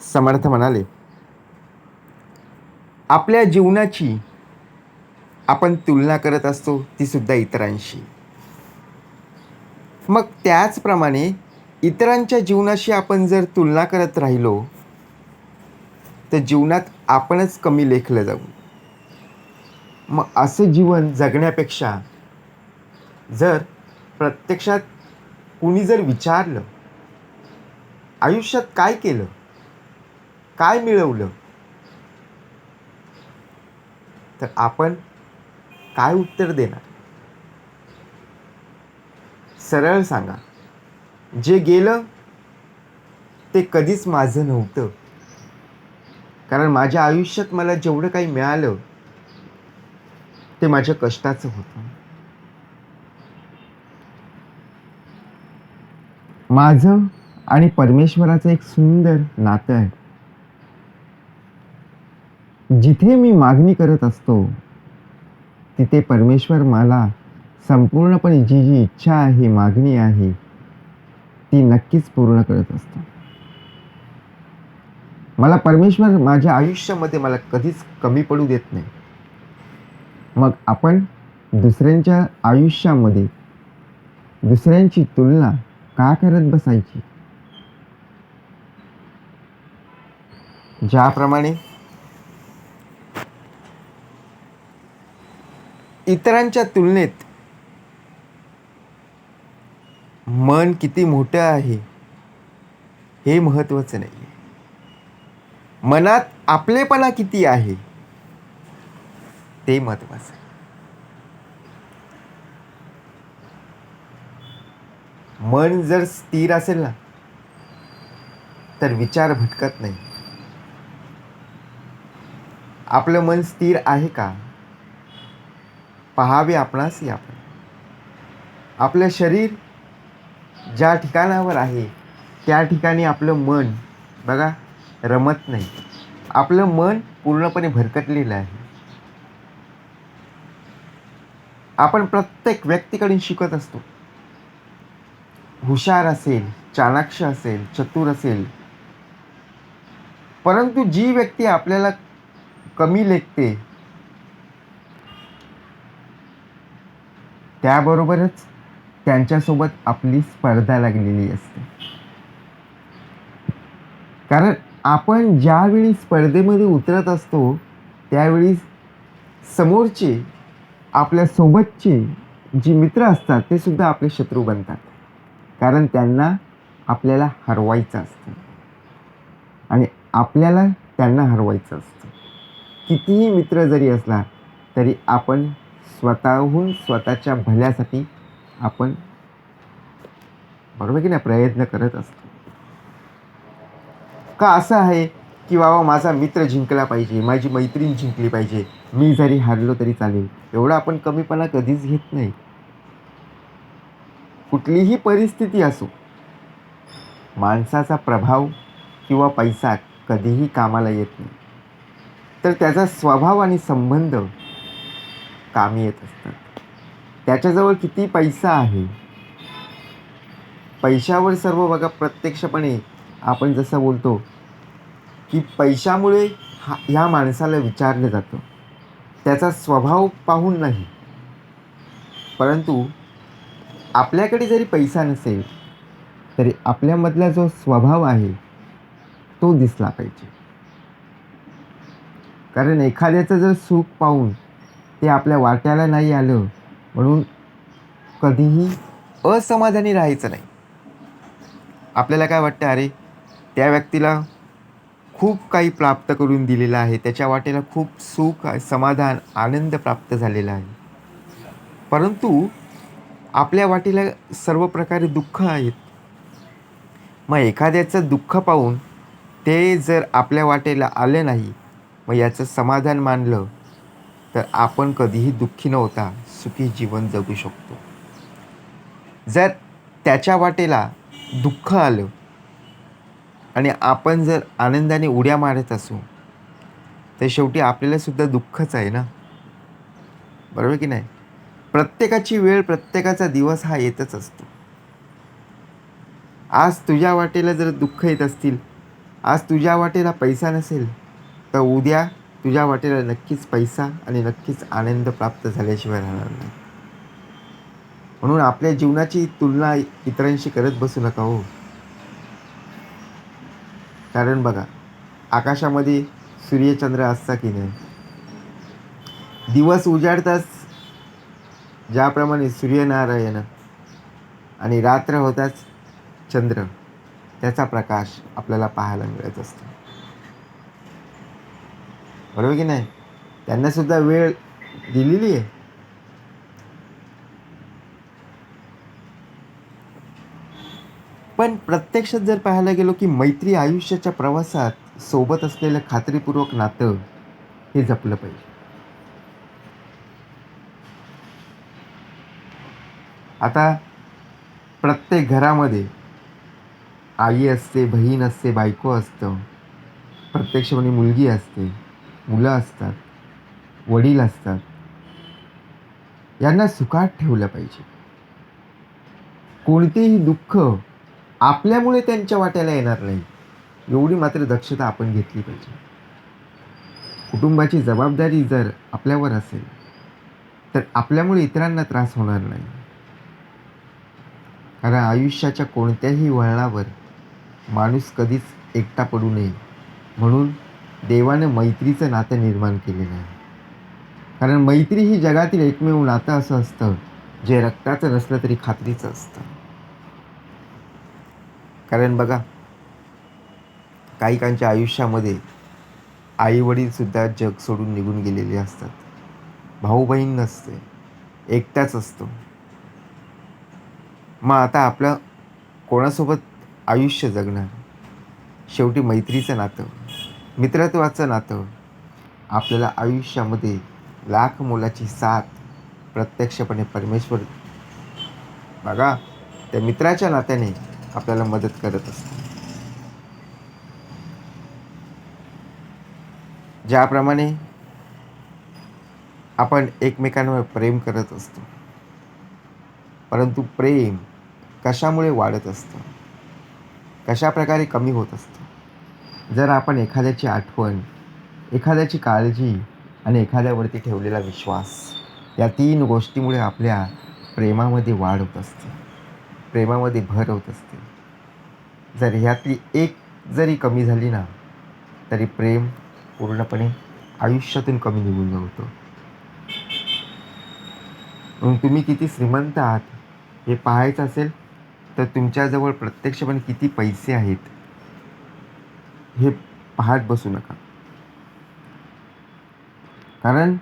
समर्थ म्हणाले आपल्या जीवनाची आपण तुलना करत असतो ती सुद्धा इतरांशी. मग त्याचप्रमाणे इतरांच्या जीवनाशी आपण जर तुलना करत राहिलो तर जीवनात आपणच कमी लेखलं जाऊ. मग असं जीवन जगण्यापेक्षा जर प्रत्यक्षात कुणी जर विचारलं आयुष्यात काय केलं काय मिळवलं? तर आपण काय उत्तर देणार? सरळ सांगा. जे गेलं ते कधीच माझं नव्हतं. कारण माझ्या आयुष्यात मला जेवढं काही मिळालं ते माझ्या कष्टाचं होतं. माझं आणि परमेश्वराचं एक सुंदर नातं आहे. जिथे मी मागणी करत असतो तिथे परमेश्वर मला संपूर्णपणे जी जी इच्छा आहे मागणी आहे ती नक्कीच पूर्ण करत असतो. मला परमेश्वर माझ्या आयुष्यामध्ये मला कधीच कमी पडू देत नाही. मग आपण दुसऱ्यांच्या आयुष्यामध्ये दुसऱ्यांची तुलना का करत बसायची? ज्याप्रमाणे इतरांच्या तुलनेत मन किती मोठं आहे हे महत्त्वाचं नाही मनात आपलेपणा किती आहे ते महत्त्वाचं आहे. मन जर स्थिर असेल ना तर विचार भटकत नाही. आपलं मन स्थिर आहे का? पहावे आपणासही आपण आपलं शरीर ज्या ठिकाणावर आहे त्या ठिकाणी आपलं मन बघा रमत नाही. आपलं मन पूर्णपणे भरकटलेलं आहे. आपण प्रत्येक व्यक्तीकडून शिकत असतो. हुशार असेल चाणाक्ष असेल चतुर असेल. परंतु जी व्यक्ती आपल्याला कमी लेखते त्याबरोबरच त्यांच्यासोबत आपली स्पर्धा लागलेली असते. कारण आपण ज्यावेळी स्पर्धेमध्ये उतरत असतो त्यावेळी समोरचे आपल्या सोबतचे जी मित्र असतात ते सुद्धा आपले शत्रू बनतात. कारण त्यांना आपल्याला हरवायचं असतं. आणि आपल्याला त्यांना हरवायचं असतं. कितीही मित्र जरी असला तरी आपण स्वतःहून स्वतःच्या भल्यासाठी आपण बरोबर की नाही प्रयत्न करत असतो. का असं आहे की बाबा माझा मित्र जिंकला पाहिजे माझी मैत्रीण जिंकली पाहिजे मी जरी हारलो तरी चालेल एवढा आपण कमीपणा कधीच घेत नाही. कुठलीही परिस्थिती असो माणसाचा प्रभाव किंवा पैसा कधीही कामाला येत नाही. तर त्याचा स्वभाव आणि संबंध कामी येत असतात. त्याच्याजवळ किती पैसा आहे? पैशावर सर्व बघा प्रत्यक्षपणे आपण जसं बोलतो की पैशामुळे हा ह्या माणसाला विचारलं जातं. त्याचा स्वभाव पाहून नाही. परंतु आपल्याकडे जरी पैसा नसेल तरी आपल्यामधला जो स्वभाव आहे तो दिसला पाहिजे. कारण एखाद्याचं जर सुख पाहून ते आपल्या वाट्याला नाही आलं. म्हणून कधीही असमाधानी राहायचं नाही. आपल्याला काय वाटतं? अरे त्या व्यक्तीला खूप काही प्राप्त करून दिलेलं आहे. त्याच्या वाटेला खूप सुख समाधान आनंद प्राप्त झालेला आहे. परंतु आपल्या वाटेला सर्व प्रकारे दुःख आहेत. मग एखाद्याचं दुःख पाहून ते जर आपल्या वाटेला आले नाही मग याचं समाधान मानलं तर आपण कधीही दुःखी न होता सुखी जीवन जगू शकतो. जर त्याच्या वाटेला दुःख आलं आणि आपण जर आनंदाने उड्या मारत असू तर शेवटी आपल्यालासुद्धा दुःखच आहे ना? बरोबर की नाही? प्रत्येकाची वेळ प्रत्येकाचा दिवस हा येतच असतो. आज तुझ्या वाटेला जर दुःख येत असतील आज तुझ्या वाटेला पैसा नसेल तर उद्या तुझ्या वाटेला नक्कीच पैसा आणि नक्कीच आनंद प्राप्त झाल्याशिवाय राहणार नाही. म्हणून आपल्या जीवनाची तुलना इतरांशी करत बसू नका हो. कारण बघा आकाशामध्ये सूर्यचंद्र असता की नाही? दिवस उजाडताच ज्याप्रमाणे सूर्यनारायण आणि रात्र होताच चंद्र त्याचा प्रकाश आपल्याला पाहायला मिळत असतो. बरोबर की नाही? त्यांना सुद्धा वेळ दिलेली आहे. पण प्रत्यक्षात जर पाहायला गेलो की मैत्री आयुष्याच्या प्रवासात सोबत असलेलं खात्रीपूर्वक नातं हे जपलं पाहिजे. आता प्रत्येक घरामध्ये आई असते बहीण असते बायको असतं प्रत्यक्षपणे मुलगी असते. मुलं असतात वडील असतात यांना सुखात ठेवलं पाहिजे. कोणतेही दुःख आपल्यामुळे त्यांच्या वाट्याला येणार नाही एवढी मात्र दक्षता आपण घेतली पाहिजे. कुटुंबाची जबाबदारी जर आपल्यावर असेल तर आपल्यामुळे इतरांना त्रास होणार नाही. कारण आयुष्याच्या कोणत्याही वळणावर माणूस कधीच एकटा पडू नये म्हणून देवाने मैत्रीचं नातं निर्माण केलेलं आहे. कारण मैत्री ही जगातील एकमेव नातं असं असतं जे रक्ताचं नसलं तरी खात्रीचं असतं. कारण बघा काहीकांच्या आयुष्यामध्ये आईवडीलसुद्धा जग सोडून निघून गेलेले असतात. भाऊ बहीण नसते एकटाच असतो. मग आता आपलं कोणासोबत आयुष्य जगणार? शेवटी मैत्रीचं नातं. मित्रत्वाचं नातं. आपल्याला आयुष्यामध्ये लाख मोलाची साथ प्रत्यक्षपणे परमेश्वर बघा त्या मित्राच्या नात्याने आपल्याला मदत करत असतो. ज्याप्रमाणे आपण एकमेकांवर प्रेम करत असतो परंतु प्रेम कशामुळे वाढत असतं? कशा प्रकारे कमी होत असतं? जर आपण एखाद्याची आठवण एखाद्याची काळजी आणि एखाद्यावरती ठेवलेला विश्वास या तीन गोष्टीमुळे आपल्या प्रेमामध्ये वाढ होत असते. प्रेमामध्ये भर होत असते. जर ह्यातली एक जरी कमी झाली ना तरी प्रेम पूर्णपणे आयुष्यातून कमी निघून जातो. मग तुम्ही किती श्रीमंत आहात हे पाहायचं असेल तर तुमच्याजवळ प्रत्यक्षपणे किती पैसे आहेत हे पाहत बसू नका. कारण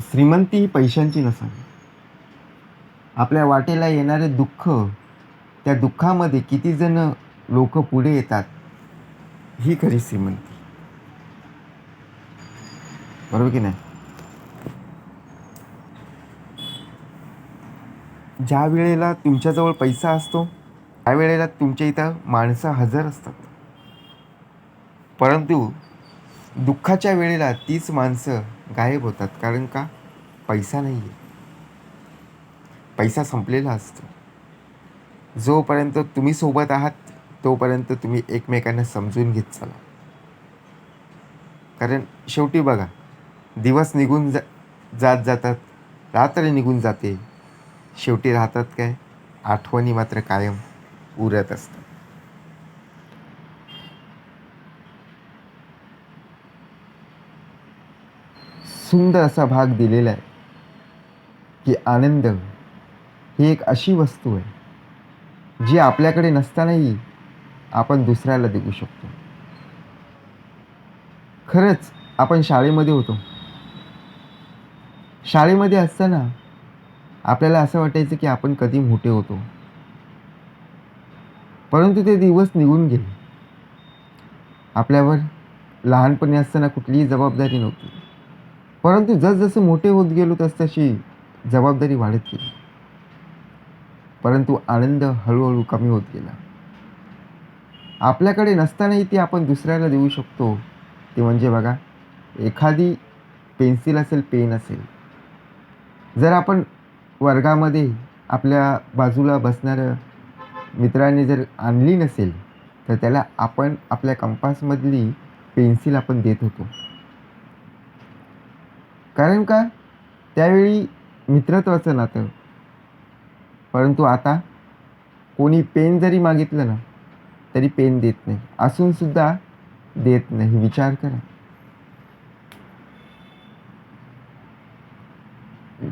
श्रीमंती ही पैशांची नसावी. आपल्या वाटेला येणारे दुःख त्या दुःखामध्ये कितीजण लोक पुढे येतात ही खरी श्रीमंती. बरोबर की नाही? ज्या वेळेला तुमच्याजवळ पैसा असतो त्यावेळेला तुमच्या इथं माणसं हजर असतात. परंतु दुःखाच्या वेळेला तीच माणसं गायब होतात. कारण का? पैसा नाही आहे पैसा संपलेला असतो. जोपर्यंत तुम्ही सोबत आहात तोपर्यंत तुम्ही एकमेकांना समजून घेत चला. कारण शेवटी बघा दिवस निघून जा जात जातात रात्र निघून जाते. शेवटी राहतात काय? आठवणी मात्र कायम. उरत असतात सुंदर असा भाग दिलेला आहे की आनंद ही एक अशी वस्तू आहे जी आपल्याकडे नसतानाही आपण दुसऱ्याला देऊ शकतो. खरंच आपण शाळेमध्ये होतो. शाळेमध्ये असताना आपल्याला असं वाटायचं की आपण कधी मोठे होतो. परंतु ते दिवस निघून गेले. आपल्यावर लहानपणी असताना कुठलीही जबाबदारी नव्हती. परंतु जसजसं मोठे होत गेलो तसतशी जबाबदारी वाढत गेली. परंतु आनंद हळूहळू कमी होत गेला. आपल्याकडे नसतानाही ती आपण दुसऱ्याला देऊ शकतो. ते म्हणजे बघा एखादी पेन्सिल असेल पेन असेल. जर आपण वर्गामध्ये आपल्या बाजूला बसणाऱ्या मित्राने जर आणली नसेल तर त्याला आपण आपल्या कंपासमधली पेन्सिल आपण देत होतो. कारण का? त्यावेळी मित्रत्वाचं नातं. परंतु आता कोणी पेन जरी मागितलं ना तरी पेन देत नाही. असूनसुद्धा देत नाही. विचार करा.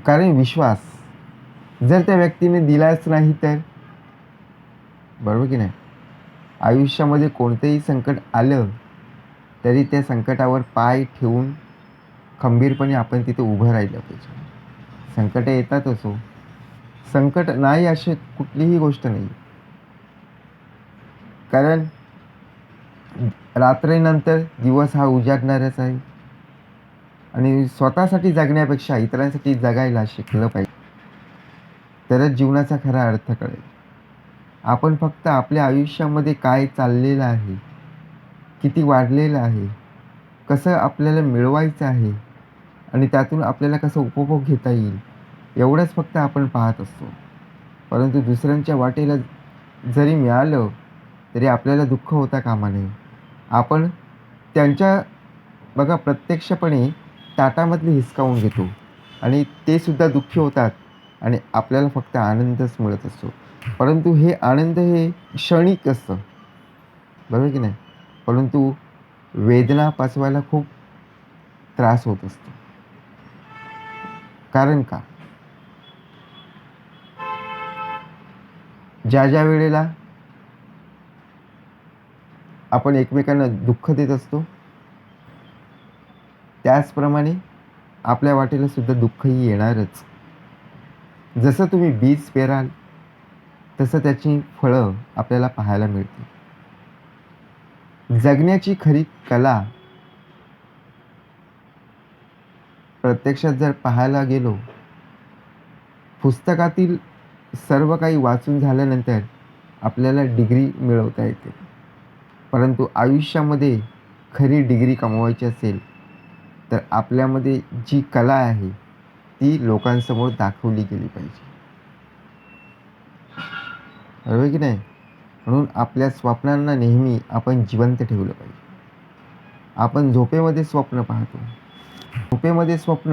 कारण विश्वास जर त्या व्यक्तीने दिलाच नाही तर बरोबर की नाही? आयुष्यामध्ये कोणतंही संकट आलं तरी त्या संकटावर पाय ठेवून खंबीरपणे आपण तिथे उभं राहिलं पाहिजे. संकट येतात असो. संकट नाही अशी कुठलीही गोष्ट नाही. कारण रात्रीनंतर दिवस हा उजाडणारच आहे. आणि स्वतःसाठी जगण्यापेक्षा इतरांसाठी जगायला शिकलं पाहिजे. तरच जीवनाचा खरा अर्थ कळेल. आपण फक्त आपल्या आयुष्यामध्ये काय चाललेलं आहे? किती वाढलेलं आहे? कसं आपल्याला मिळवायचं आहे? आणि त्यातून आपल्याला कसं उपभोग घेता येईल? एवढंच फक्त आपण पाहत असतो. परंतु दुसऱ्यांच्या वाटेला जरी मिळालं तरी आपल्याला दुःख होता कामा नये. आपण त्यांच्या बघा प्रत्यक्षपणे ताटामधले हिसकावून घेतो. आणि ते सुद्धा दुःखी होतात आणि आपल्याला फक्त आनंदच मिळत असतो. परंतु हे आनंद हे क्षणिक असतं. बरोबर की नाही? परंतु वेदना पचवायला खूप त्रास होत असतो. कारण का? ज्या ज्या वेळेला आपण एकमेकांना दुःख देत असतो त्याचप्रमाणे आपल्या वाटेला सुद्धा दुःखही येणारच. जसं तुम्ही बीज पेराल तसं त्याची फळं आपल्याला पाहायला मिळतील. जगण्याची खरी कला प्रत्यक्षात जर पाहायला गेलो पुस्तकातील सर्व काही वाचून झाल्यानंतर आपल्याला डिग्री मिळवता येते. परंतु आयुष्यामध्ये खरी डिग्री कमवायची असेल तर आपल्यामध्ये जी कला आहे ती लोकांसमोर दाखवली गेली पाहिजे. बरोबर की नाही? म्हणून आपल्या स्वप्नांना नेहमी आपण जिवंत ठेवलं पाहिजे. आपण झोपेमध्ये स्वप्न पाहतो. झोपेमध्ये स्वप्न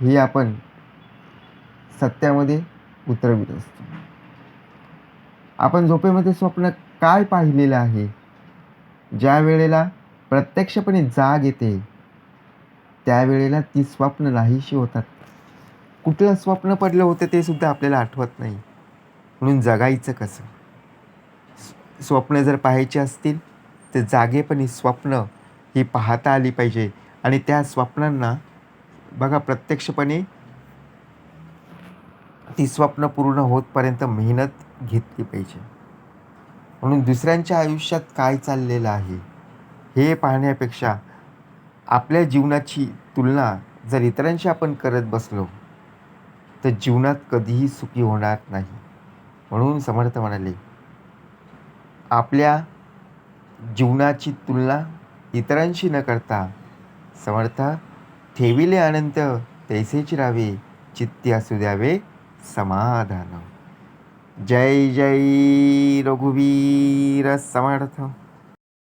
हे आपण सत्यामध्ये उतरवित असतो. आपण झोपेमध्ये स्वप्न काय पाहिलेलं आहे? ज्या वेळेला प्रत्यक्षपणे जाग येते त्यावेळेला ती स्वप्न नाहीशी होतात. कुठलं स्वप्न पडलं होतं ते सुद्धा आपल्याला आठवत नाही. म्हणून जगायचं कसं? स्वप्न जर पाहायची असतील तर जागेपणी स्वप्न ही पाहता आली पाहिजे. आणि त्या स्वप्नांना बघा प्रत्यक्षपणे ती स्वप्न पूर्ण होतपर्यंत मेहनत घेतली पाहिजे. म्हणून दुसऱ्यांच्या आयुष्यात काय चाललेलं आहे हे पाहण्यापेक्षा आपल्या जीवनाची तुलना जर इतरांशी आपण करत बसलो तर जीवनात कधीही सुखी होणार नाही. म्हणून समर्थ म्हणाले आपल्या जीवनाची तुलना इतरांशी न करता समर्थ ठेविले अनंत तैसेच राहावे चित्ती असू द्यावे समाधान. जय जय रघुवीर समर्थ.